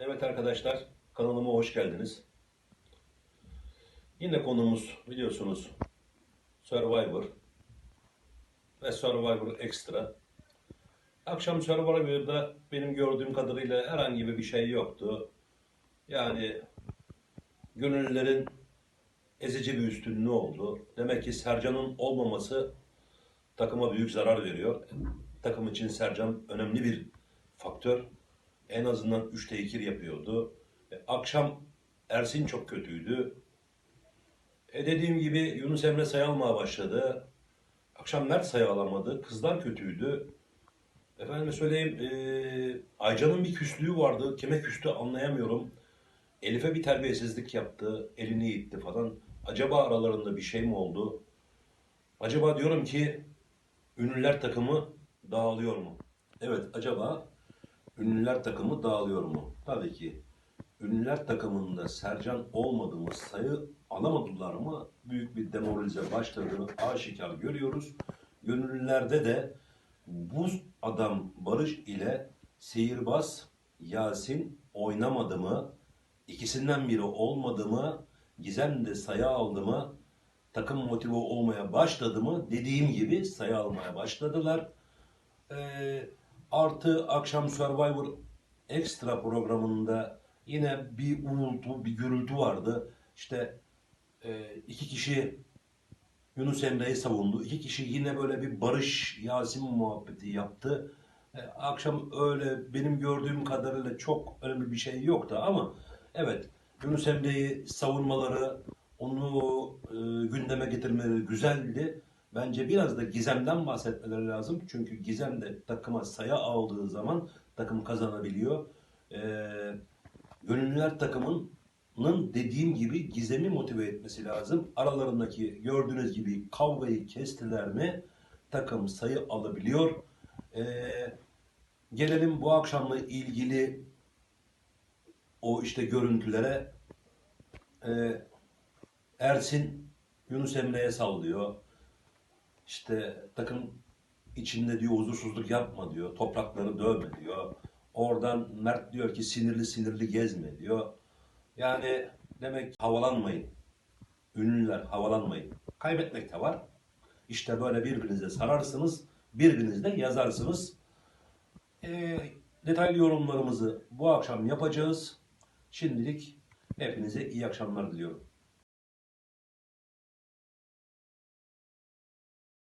Evet arkadaşlar kanalıma hoş geldiniz. Yine konumuz biliyorsunuz Survivor ve Survivor Extra. Akşam Survivor'da benim gördüğüm kadarıyla herhangi bir şey yoktu. Yani gönüllülerin ezici bir üstünlüğü oldu. Demek ki Sercan'ın olmaması takıma büyük zarar veriyor. Takım için Sercan önemli bir faktör. En azından 3'te 2 yapıyordu. E, akşam Ersin çok kötüydü. E dediğim gibi Yunus Emre sayı almaya başladı. Akşam Mert sayı alamadı. Kızlar kötüydü. Efendim söyleyeyim e, Aycan'ın bir küslüğü vardı. Kime küstü anlayamıyorum. Elif'e bir terbiyesizlik yaptı. Elini itti falan. Acaba aralarında bir şey mi oldu? Acaba diyorum ki ünlüler takımı dağılıyor mu? Evet acaba ünlüler takımı dağılıyor mu? Tabii ki ünlüler takımında Sercan olmadı mı sayı alamadılar mı büyük bir demoralize başladığını aşikar görüyoruz. Gönüllülerde de bu adam Barış ile Sihirbaz Yasin oynamadı mı? İkisinden biri olmadı mı? Gizem de sayı aldı mı? Takım motive olmaya başladı mı? Dediğim gibi sayı almaya başladılar. Ee, artı akşam Survivor Extra programında yine bir uğultu, bir gürültü vardı. İşte e, iki kişi Yunus Emre'yi savundu. İki kişi yine böyle bir Barış Yasin muhabbeti yaptı. E, akşam öyle benim gördüğüm kadarıyla çok önemli bir şey yoktu ama evet Yunus Emre'yi savunmaları, onu e, gündeme getirmeleri güzeldi. Bence biraz da Gizem'den bahsetmeleri lazım. Çünkü Gizem de takıma sayı aldığı zaman takım kazanabiliyor. E, gönüllüler takımının dediğim gibi Gizem'i motive etmesi lazım. Aralarındaki gördüğünüz gibi kavgayı kestiler mi takım sayı alabiliyor. E, gelelim bu akşamla ilgili o işte görüntülere. E, Ersin Yunus Emre'ye sallıyor. İşte takım içinde diyor huzursuzluk yapma diyor. Toprakları dövme diyor. Oradan Mert diyor ki sinirli sinirli gezme diyor. Yani demek havalanmayın. Ünlüler havalanmayın. Kaybetmek de var. İşte böyle birbirinize sararsınız. Birbirinizde yazarsınız. Ee, detaylı yorumlarımızı bu akşam yapacağız. Şimdilik hepinize iyi akşamlar diliyorum.